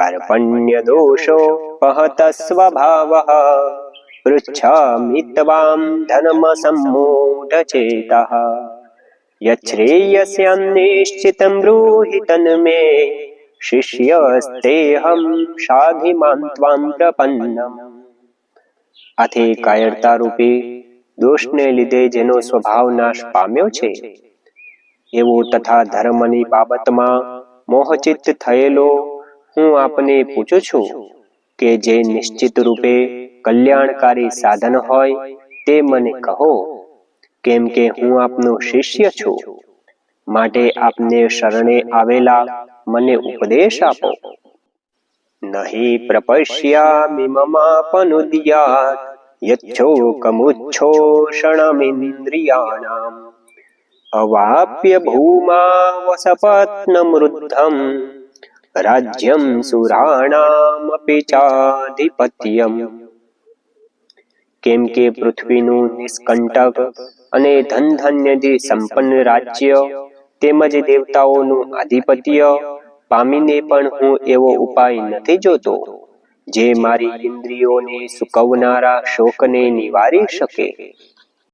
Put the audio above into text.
કાર્પણ્યદોષો પહત સ્વભાવઃ પૃચ્છામિ ત્વાં ધર્મસમ્મૂઢચેતઃ યચ્છ્રેયસ્યાન્નિશ્ચિतं બ્રૂહિ તન્મે શિષ્યસ્તેહમ સાધિમાન ત્વામ પ્રપન્નમ આથી કાયરતા રૂપી દોષને લીધે જેનો સ્વભાવ નાશ પામ્યો છે એવો તથા ધર્મની બાબતમાં મોહચિત્ત થયેલો હું આપને પૂછું છું કે જે નિશ્ચિત રૂપે કલ્યાણકારી સાધન હોય તે મને કહો. કેમ કે હું આપનો શિષ્ય છું. માટે આપને શરણે આવેલા મને ઉપદેશ આપો. નહીં પ્રપશ્યામિ મમાપનુદ્યાત યચ્છોકમુચ્છોષણમિન્દ્રિયાણામ અવાપ્ય ભૂમા વસપત્નમૃદ્ધમ રાજ્યમ સુરાણામપી ચાધિપત્યમ કેમ કે પૃથ્વીનું નિષ્કંટક અને ધન ધન્ય સંપન્ન રાજ્ય તેમજ દેવતાઓનું આધિપત્ય પામીને પણ હું એવો ઉપાય નથી જોતો જે મારી ઇન્દ્રિયોને સુકવનારા શોકને નિવારી શકે